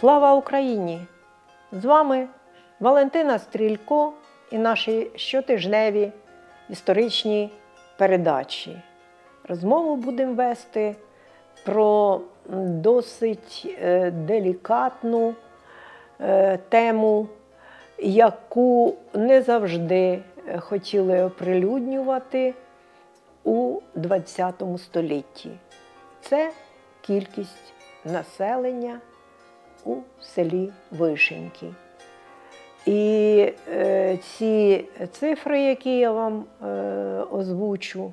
Слава Україні! З вами Валентина Стрілько і наші щотижневі історичні передачі. Розмову будемо вести про досить е, делікатну е, тему, яку не завжди хотіли оприлюднювати у ХХ столітті. Це кількість населення у селі Вишеньки. І е, ці цифри, які я вам е, озвучу,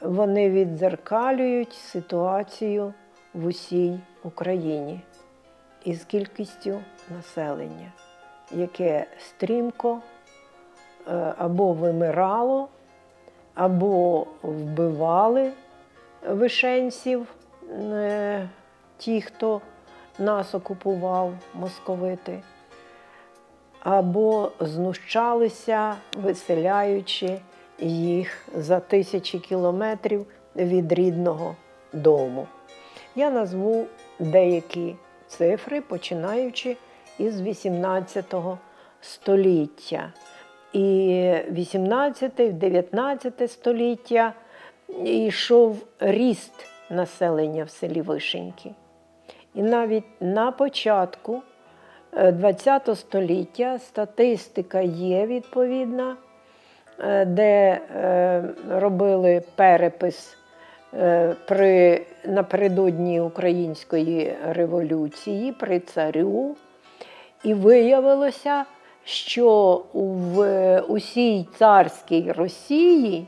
вони віддзеркалюють ситуацію в усій Україні із кількістю населення, яке стрімко е, або вимирало, або вбивали вишенців, е, ті, хто нас окупував, московити, або знущалися, виселяючи їх за тисячі кілометрів від рідного дому. Я назву деякі цифри, починаючи із 18 століття. І 18, 19 століття йшов ріст населення в селі Вишеньки. І навіть на початку ХХ століття статистика є відповідна, е, де е, робили перепис е, при, напередодні Української революції при царю. І виявилося, що в усій царській Росії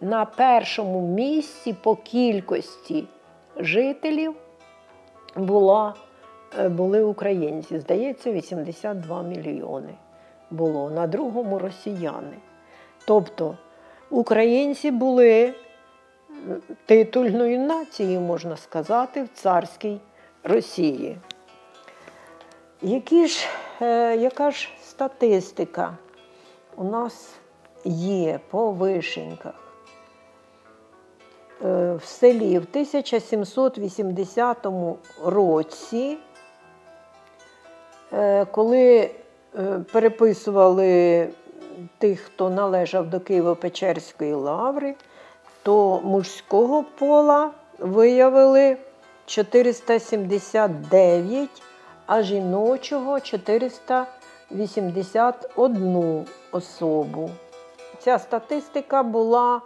на першому місці по кількості жителів була, е, були українці. Здається, 82 мільйони було, на другому росіяни. Тобто українці були титульною нацією, можна сказати, в царській Росії. Які ж, е, яка ж статистика у нас є по вишеньках? Е, в селі в 1780 році, е, коли е, переписували тих, хто належав до Києво-Печерської лаври, то мужського пола виявили 479, а жіночого 481 особу. Ця статистика була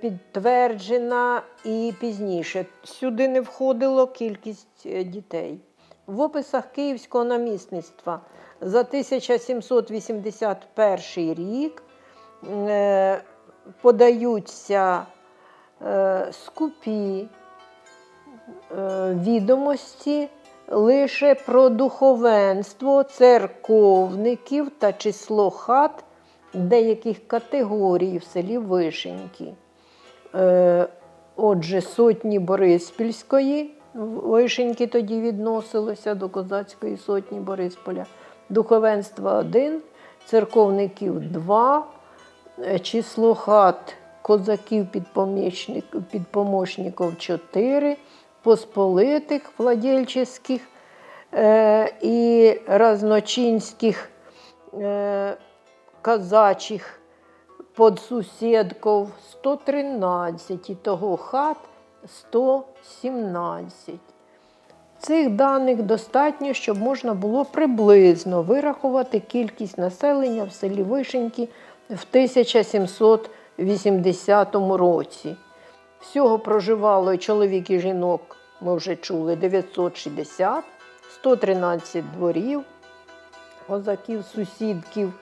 підтверджена і пізніше. Сюди не входило кількість е, дітей. В описах Київського намісництва за 1781 рік е, подаються е, скупі е, відомості лише про духовенство, церковників та число хат деяких категорій в селі Вишеньки. Е, Отже, сотні Бориспільської, Вишеньки тоді відносилося до козацької сотні Борисполя, духовенство 1, церковників 2, е, число хат козаків підпомощників 4, посполитих владельчих е, і разночинських казачих подсусідків 113, і того хат 117. Цих даних достатньо, щоб можна було приблизно вирахувати кількість населення в селі Вишеньки в 1780 році. Всього проживало чоловік і жінок, ми вже чули, 960, 113 дворів, козаків, сусідків,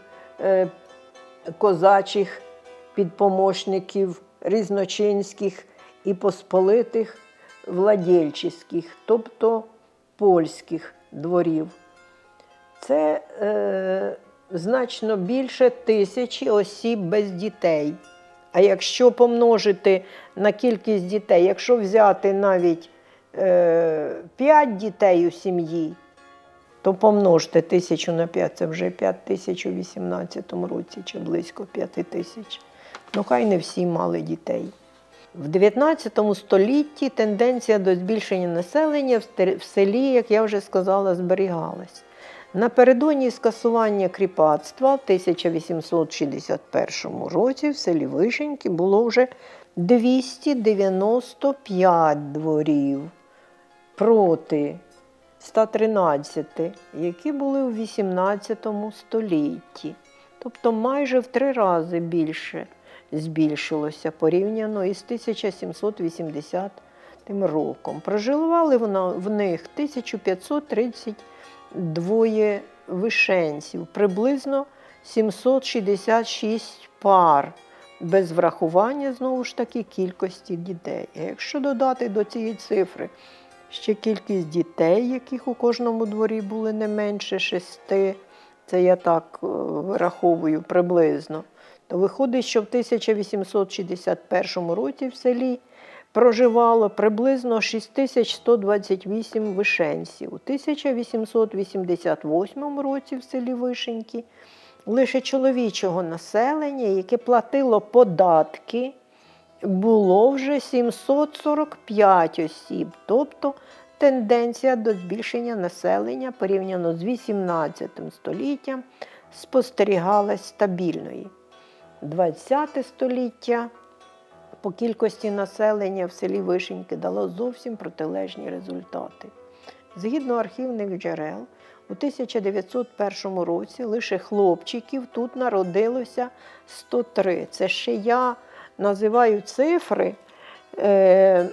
козачих підпомощників, різночинських і посполитих владельчих, тобто польських дворів. Це е, значно більше тисячі осіб без дітей. А якщо помножити на кількість дітей, якщо взяти навіть е, 5 дітей у сім'ї, то помножте тисячу на 5, це вже 5 тисяч у 18 році, чи близько 5 тисяч. Ну, хай не всі мали дітей. В 19 столітті тенденція до збільшення населення в селі, як я вже сказала, зберігалась. Напередодні скасування кріпацтва в 1861 році в селі Вишеньки було вже 295 дворів проти 113, які були у 18 столітті. Тобто майже в три рази більше збільшилося порівняно із 1780 роком. Проживали в них 1532 вишенців, приблизно 766 пар, без врахування знову ж таки кількості дітей. Якщо додати до цієї цифри ще кількість дітей, яких у кожному дворі були не менше шести, це я так е, вираховую приблизно, то виходить, що в 1861 році в селі проживало приблизно 6128 вишенців. У 1888 році в селі Вишеньки лише чоловічого населення, яке платило податки, було вже 745 осіб, тобто тенденція до збільшення населення порівняно з 18 століттям спостерігалась стабільною. 20 століття по кількості населення в селі Вишеньки дало зовсім протилежні результати. Згідно архівних джерел, у 1901 році лише хлопчиків тут народилося 103. Це ще я називаю цифри е,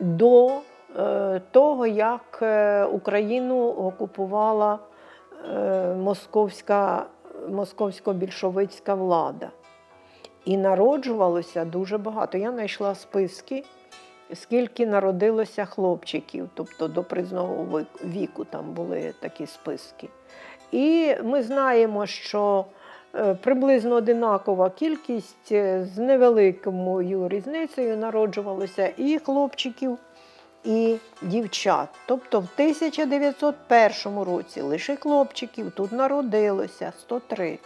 до е, того, як е, Україну окупувала московська, московсько-більшовицька влада. І народжувалося дуже багато. Я знайшла списки, скільки народилося хлопчиків, тобто до призного віку там були такі списки. І ми знаємо, що приблизно одинакова кількість е, з невеликою різницею народжувалося і хлопчиків, і дівчат. Тобто в 1901 році лише хлопчиків тут народилося 103.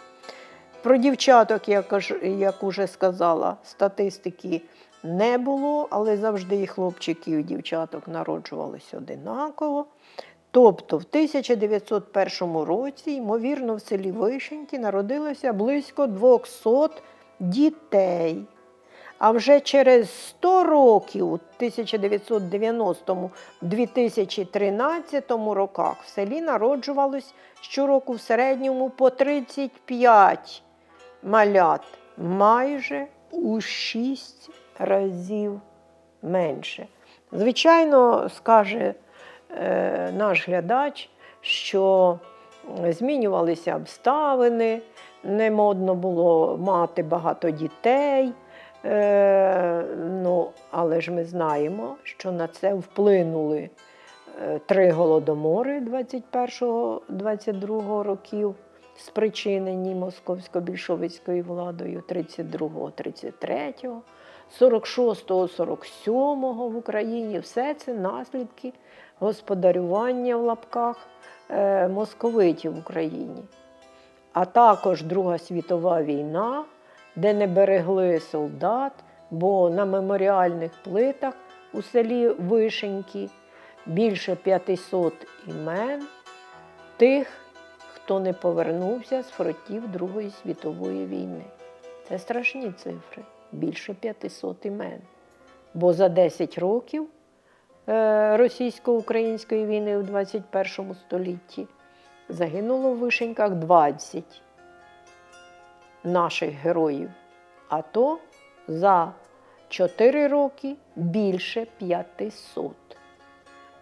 Про дівчаток, як, як уже сказала, статистики не було, але завжди і хлопчиків, і дівчаток народжувалися одинаково. Тобто в 1901 році, ймовірно, в селі Вишеньки народилося близько 200 дітей. А вже через 100 років, у 1990-2013 роках, в селі народжувалось щороку в середньому по 35 малят, майже у 6 разів менше. Звичайно, скаже наш глядач, що змінювалися обставини, не модно було мати багато дітей. Е, ну, але ж ми знаємо, що на це вплинули е, три голодомори 21-22 років, спричинені московсько-більшовицькою владою 32-33, 46-47 в Україні. Все це наслідки господарювання в лапках е, московитів в Україні. А також Друга світова війна, де не берегли солдат, бо на меморіальних плитах у селі Вишеньки більше 500 імен тих, хто не повернувся з фронтів Другої світової війни. Це страшні цифри, більше 500 імен. Бо за 10 років е, російсько-української війни у 21 столітті загинуло в Вишеньках 20 наших героїв. А то за 4 роки більше 500.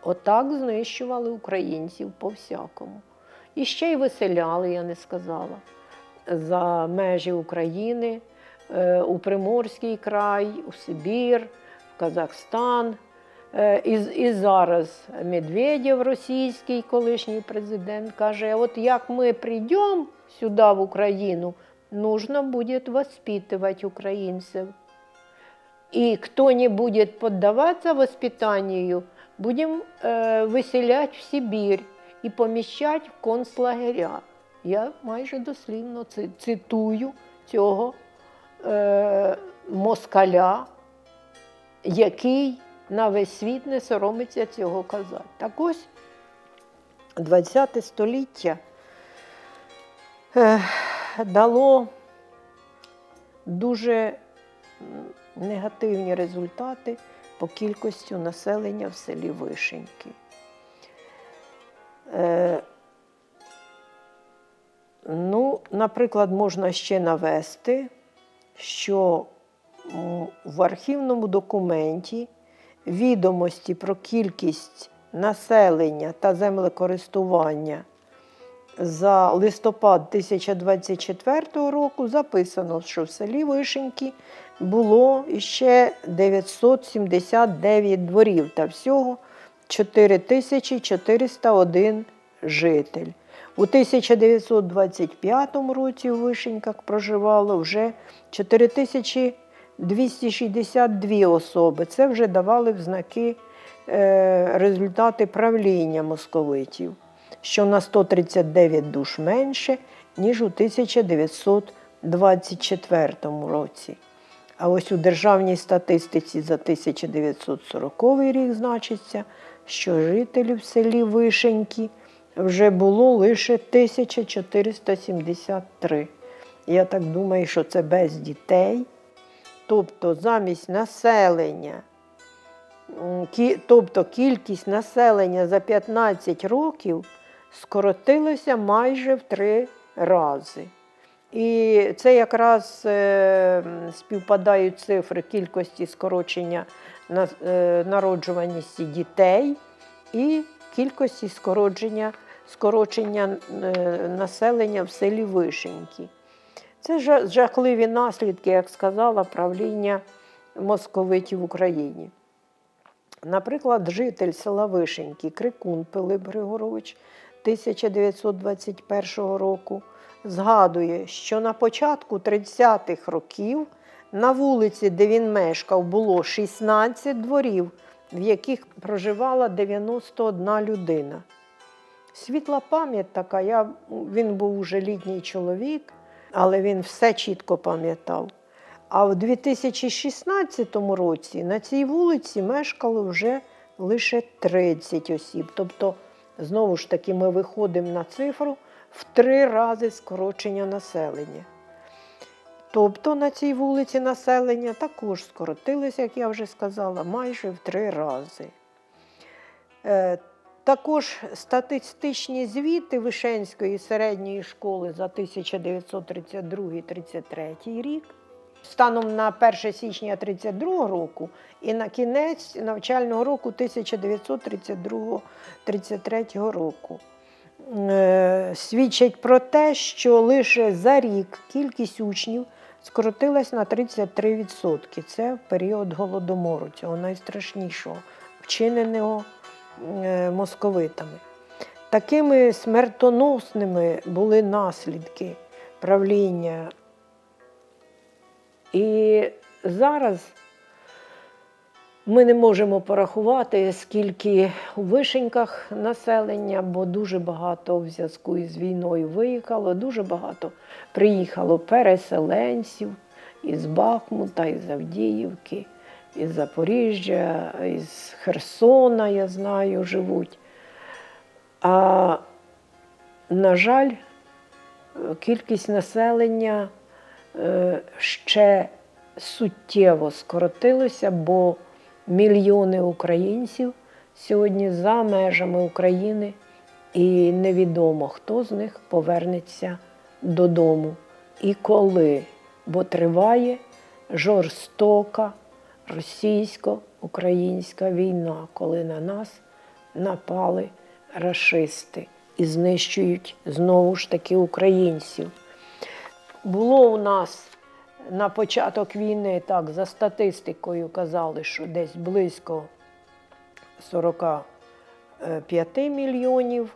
Отак знищували українців по всякому. І ще й виселяли, я не сказала, за межі України, у Приморський край, у Сибір, в Казахстан. Е, І, і зараз Медведєв, російський колишній президент, каже: от як ми прийдемо сюди, в Україну, нужно буде воспитывать українців. И кто не будет поддаваться воспитанию, будем э, выселять в Сибирь і поміщать в концлагеря. Я майже дослівно ци- цитую цього е, москаля, який на весь світ не соромиться цього казати. Так ось 20 століття е, дало дуже негативні результати по кількості населення в селі Вишеньки. Е, Ну, наприклад, можна ще навести, що в архівному документі відомості про кількість населення та землекористування за листопад 1024 року записано, що в селі Вишеньки було ще 979 дворів та всього 4401 житель. У 1925 році у Вишеньках проживало вже 4262 особи. Це вже давали в знаки е, результати правління московитів, що на 139 душ менше, ніж у 1924 році. А ось у державній статистиці за 1940 рік значиться, що жителів в селі Вишеньки вже було лише 1473. Я так думаю, що це без дітей. Тобто замість населення, тобто кількість населення за 15 років скоротилася майже в три рази. І це якраз е, співпадають цифри кількості скорочення е, народжуваності дітей і кількості скорочення, скорочення е, населення в селі Вишеньки. Це жахливі наслідки, як сказала, правління московитів в Україні. Наприклад, житель села Вишеньки Крикун Пилип Григорович 1921 року згадує, що на початку 30-х років на вулиці, де він мешкав, було 16 дворів, в яких проживала 91 людина. Світла пам'ять така, я, він був уже літній чоловік, але він все чітко пам'ятав. А в 2016 році на цій вулиці мешкало вже лише 30 осіб. Тобто, знову ж таки, ми виходимо на цифру в три рази скорочення населення. Тобто на цій вулиці населення також скоротилося, як я вже сказала, майже в три рази. Також статистичні звіти Вишенської середньої школи за 1932-33 рік станом на 1 січня 1932 року і на кінець навчального року 1932-33 року. Е, Свідчать про те, що лише за рік кількість учнів скоротилась на 33%. Це період голодомору, цього найстрашнішого, вчиненого московитами. Такими смертоносними були наслідки правління. І зараз ми не можемо порахувати, скільки у вишеньках населення, бо дуже багато в зв'язку із війною виїхало, дуже багато приїхало переселенців із Бахмута, із Авдіївки, із Запоріжжя, із Херсона, я знаю, живуть. А, на жаль, кількість населення е, ще суттєво скоротилося, бо мільйони українців сьогодні за межами України, і невідомо, хто з них повернеться додому і коли, бо триває жорстока російсько-українська війна, коли на нас напали рашисти і знищують знову ж таки українців. Було у нас на початок війни, так, за статистикою казали, що десь близько 45 мільйонів,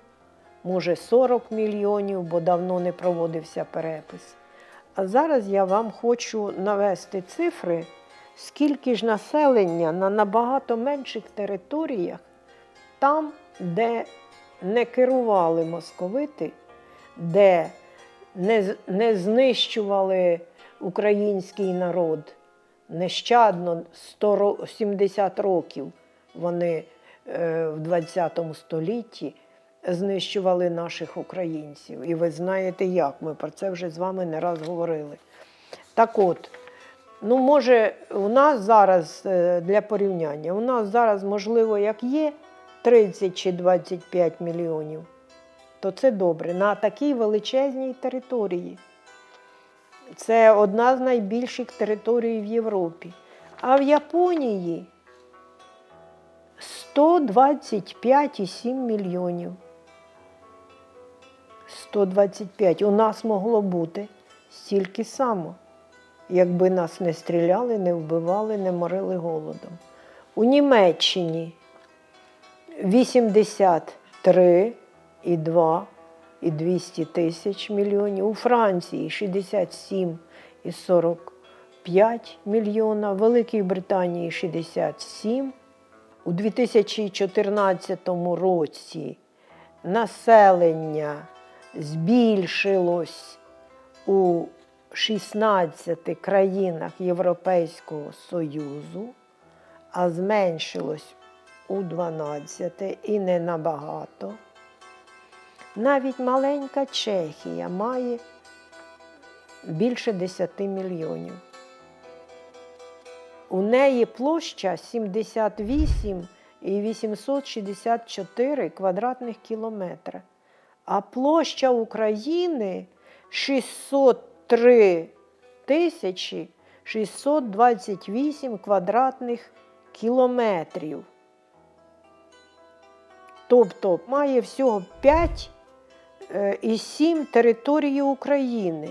може 40 мільйонів, бо давно не проводився перепис. А зараз я вам хочу навести цифри, скільки ж населення на набагато менших територіях, там, де не керували московити, де не, не знищували український народ нещадно 100, ро- 70 років вони е, в 20 столітті знищували наших українців. І ви знаєте як, ми про це вже з вами не раз говорили. Так от, ну може, у нас зараз е, для порівняння, у нас зараз, можливо, як є 30 чи 25 мільйонів, то це добре на такій величезній території. Це одна з найбільших територій в Європі. А в Японії 125,7 мільйонів. 125. У нас могло бути стільки само, якби нас не стріляли, не вбивали, не морили голодом. У Німеччині 83,2 і 200 тисяч мільйонів. У Франції 67 і 45 мільйона, в Великій Британії 67. У 2014 році населення збільшилось у 16 країнах Європейського Союзу, а зменшилось у 12 і не набагато. Навіть маленька Чехія має більше 10 мільйонів. У неї площа 78 і 864 квадратних кілометри, а площа України 603 тисячі 628 квадратних кілометрів. Тобто має всього 5 е, і 7 території України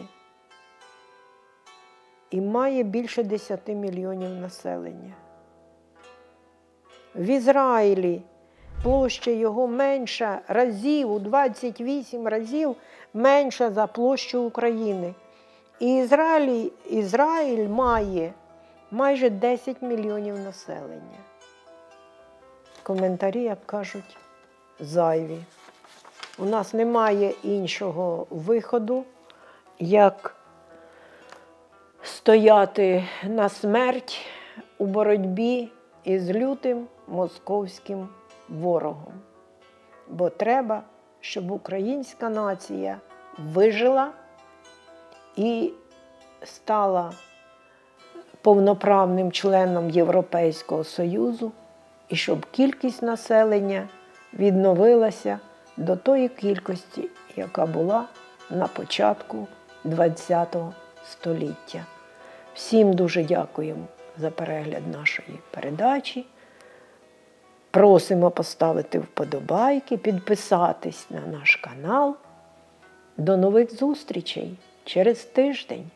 і має більше 10 мільйонів населення. В Ізраїлі площа його менша разів у 28 разів менша за площу України. І Ізраїль, Ізраїль має майже 10 мільйонів населення. Коментарі, як кажуть, зайві. У нас немає іншого виходу, як стояти на смерть у боротьбі із лютим московським ворогом. Бо треба, щоб українська нація вижила і стала повноправним членом Європейського Союзу, і щоб кількість населення відновилася до тої кількості, яка була на початку ХХ століття. Всім дуже дякуємо за перегляд нашої передачі. Просимо поставити вподобайки, підписатись на наш канал. До нових зустрічей через тиждень.